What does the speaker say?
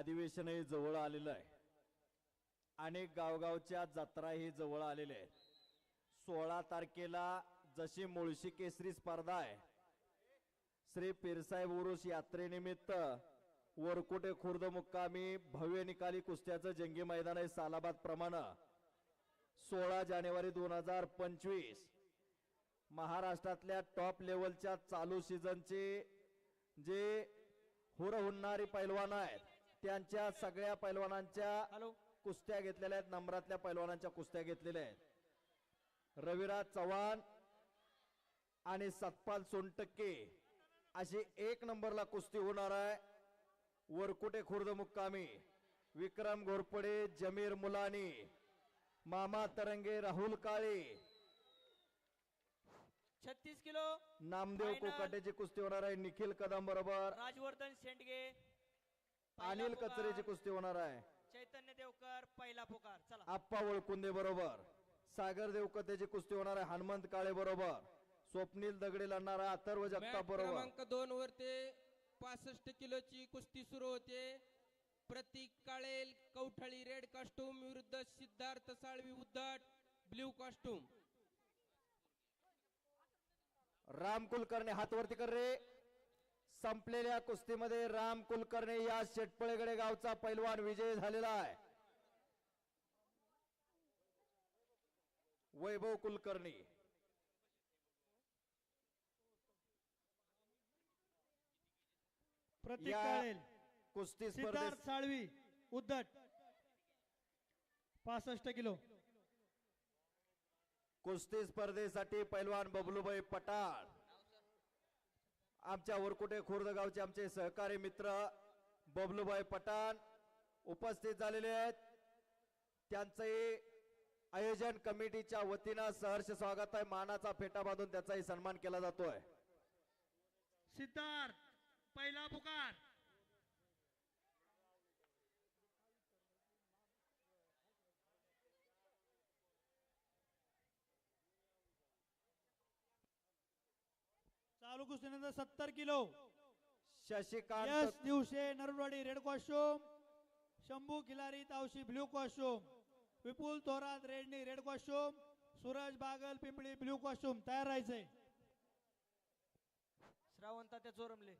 अधिवेशनही जवळ आलेलं आहे. अनेक गावगावच्या जत्राही जवळ आलेल्या आहेत. सोळा तारखेला जशी मुळशी केसरी स्पर्धा आहे श्री पीरसाहेब उरुस यात्रेनिमित्त वरकुटे खुर्द मुक्कामी भव्य निकाली कुस्त्याचं जंगी मैदान आहे सालाबाद प्रमाणे. सोळा जानेवारी दोन हजार पंचवीस महाराष्ट्रातल्या टॉप लेवलच्या चालू सीझनचे जे हुरहुन्नारी पैलवान आहेत त्यांच्या सगळ्या पैलवानांच्या कुस्त्या घेतलेल्या आहेत नंबरातल्या पैलवानांच्या कुस्त्या घेतलेल्या आहेत. रविराज चव्हाण आणि सतपाल सोनटक्के अशी एक नंबरला कुस्ती होणार आहे. वरकुटे खुर्द मुक्कामी विक्रम घोरपडे जमीर मुलानी मामा तरंगे राहुल काळे. छत्तीस किलो. नामदेव. कोकाटेची कुस्ती होणार आहे निखिल कदम बरोबर. राजवर्धन शेंडगे. अनिल. कचरेची कुस्ती होणार आहे. चैतन्य देवकर पहिला पुकार. चला. आप्पा वळकुंदे बरोबर. सागर देवकतेची कुस्ती होणार आहे. हनुमंत काळे बरोबर. स्वप्नील दगडे लढणार आहे. अथर्व मॅच जगताप बरोबर. क्रमांक दोन वर ते पासष्ट किलोची कुस्ती सुरू होते. प्रतीक काळे कौठळी रेड कॉस्ट्युम विरुद्ध सिद्धार्थ साळवी उद्धट ब्ल्यू कॉस्ट्युम राम कुलकर्णी हात वरती कर रे. संपलेल्या कुस्तीमध्ये राम कुलकर्णी या शेटपळेगडे गावचा पैलवान विजय झालेला आहे. वैभव कुलकर्णी. प्रतीक या काळेल कुस्ती सिद्धार्थ स्पर्धेत साळवी उद्धट. पासष्ट किलो. कुस्ती स्पर्धेसाठी पैलवान बबलूभाई पटाळ आमच्या वरकुटे खुर्द गावचे आमचे सहकारी मित्र बबलूभाई पठाण उपस्थित झालेले आहेत. त्यांचंही आयोजन कमिटीच्या वतीनं सहर्ष स्वागत आहे. मानाचा फेटा बांधून त्याचाही सन्मान केला जातोय. सिद्धार्थ पहिला पुकार. चालू कुस्तीनंतर सत्तर kilo. Shashikant Yash Divshe Narwadi red costume Shambhu Khilari Tavashi blue costume Vipul Thorat रेडनी red costume Suraj Bagal Pimpli blue costume तयार राहायचंय. श्रावण तात्या चोरमले.